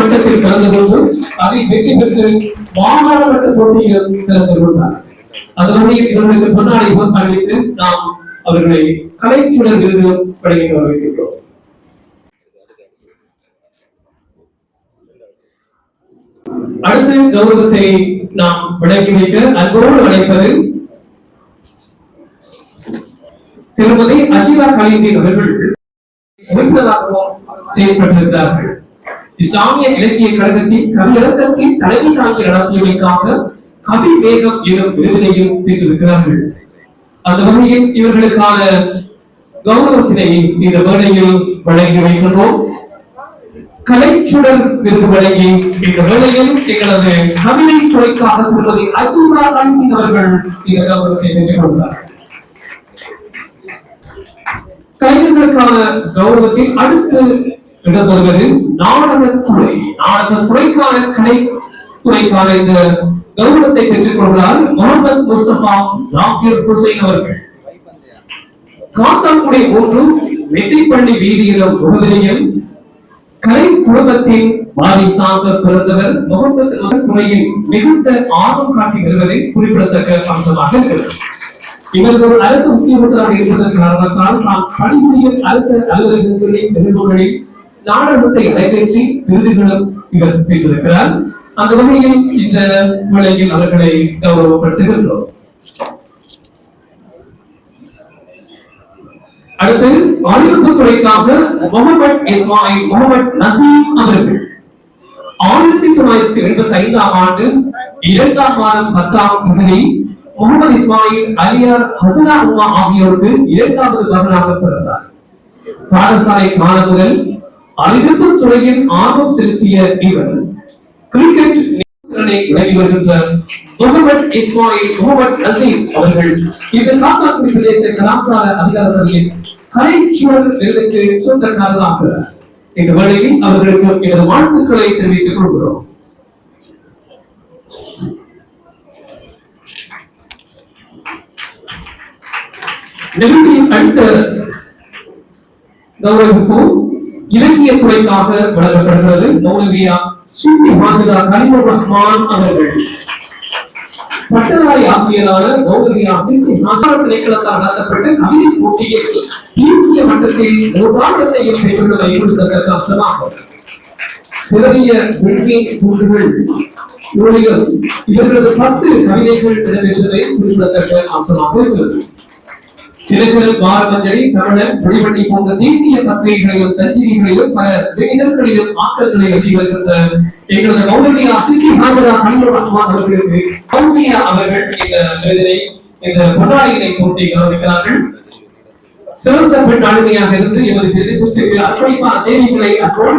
மட்டத்தில் கலந்து கொண்டு அதை வெற்றி பெற்று மாகாண போட்டியில் கலந்து கொண்டார் அதனுடைய இவர்களுக்கு பொன்னாடை அறிவித்து நாம் அவர்களை கலைச்சுடர் விருது வழங்கி வரவேற்கிறோம் அடுத்து கௌரவத்தை நாம் விளக்கி வைக்க அன்போடு அழைப்பது திருமதி அஜிதா கலைஞர் அவர்கள். உறுப்பினராகவும் செயல்பட்டிருக்கிறார்கள். இஸ்லாமிய இலக்கிய கழகத்தின் கவியரங்கத்தின் தலைமை தாங்கி நடத்தியமைக்காக கவி வேகம் எனும் விருதினையும் பெற்றிருக்கிறார்கள். அந்த வகையில் இவர்களுக்கான கௌரவத்தினை இந்த வேளையில் வழங்கி வைக்கின்றோம். கலைச்சுடர் விருது வழங்கி இந்த வேளையில் எங்களது கவிதை துறைக்காக திருமதி அசுரா காந்தி அவர்கள் இந்த கௌரவத்தை பெற்றுக் கொண்டார்கள். கலைஞர்களுக்கான கௌரவத்தில் அடுத்து இடம்பெறுவது நாடகத்துறை நாடகத்துறைக்கான கலை துறைக்கான இந்த கௌரவத்தை பெற்றுக் கொள்கிறார் முகமது முஸ்தபா ஜாகிர் ஹுசைன் அவர்கள். காத்தான்குடி மூன்று மெத்திப்பள்ளி வீதியிலும் முகவரியில் கலை குடும்பத்தின் வாரிசாக பிறந்தவர் முகமது துறையில் மிகுந்த ஆர்வம் காட்டி வருவதை குறிப்பிடத்தக்க அம்சமாக இருக்கிறது. இவர்கள் ஒரு அரசு உத்தியோகத்தராக இருப்பதன் காரணத்தால் நாம் பணிபுரியும் அரசு அலுவலகங்களின் நிகழ்வுகளில் நாடகத்தை அரங்கேற்றி விருதுகளும் இவர் பெற்றிருக்கிறார். அந்த வகையில் இந்த வேளையில் அவர்களை கௌரவப்படுத்துகின்றோம். அடுத்து அறிவிப்பு துறைக்காக முகமது இஸ்மாயில் முகமது நசீம் அவர்கள். ஆயிரத்தி தொள்ளாயிரத்தி எண்பத்தி ஐந்தாம் ஆண்டு இரண்டாம் மாதம் பத்தாம் பகுதி முகமது இஸ்மாயில் அலியார் ஹசனா உமா ஆகியோருக்கு இரண்டாவது மகனாக பிறந்தார். பாடசாலை மாணவர்கள் அறிவிப்பு துறையில் ஆர்வம் செலுத்திய இவர் கிரிக்கெட் வருகின்ற முகமது இஸ்மாயில் முகமது நசீம் அவர்கள் இந்த பிரதேச கலாசார அதிகார சபையின் கலைச்சுவர் விருதுக்கு இந்த வேளையில் அவர்களுக்கு எனது வாழ்த்துக்களை தெரிவித்துக் கொள்கிறோம். நிகழ்ச்சியின் அடுத்த இலக்கிய துறைக்காக வழங்கப்படுகிறது மௌலவியா சுத்தி ஹாஜரா கலிமுர் ரஹ்மான் அவர்கள். பட்டதாரி ஆசிரியரான மௌலவியா சிந்தி ஹாஜரா திணைக்களத்தால் நடத்தப்பட்ட கவிதை போட்டியில் தேசிய மட்டத்தில் மூன்றாண்டத்தையும் பெற்றுள்ளதை குறிப்பிடத்தக்க அம்சமாகும் சிறகிய வெற்றி கூட்டுகள் இவர்களது பத்து கவிதைகள் நிறைவேற்றதை குறிப்பிடத்தக்க அம்சமாக இருக்கிறது. திருக்குறள் பாரமஞ்சலி தமிழன் வெளிவண்டி போன்ற தேசிய பத்திரிகைகளிலும் சஞ்சிகைகளிலும் பல இதழ்களிலும் ஆக்கங்களை வெளிவருகின்ற எங்களது மௌலவியா சித்தி ஹாஜரா கலிமுர் அவர்களுக்கு கௌசியா அவர்கள் இந்த விருதினை இந்த பொன்னாளியினை போட்டி கௌரவிக்கிறார்கள். சிறந்த பெண் ஆளுமையாக இருந்து எமது பிரதேசத்திற்கு அர்ப்பணிப்பான சேவைகளை அற்றோடு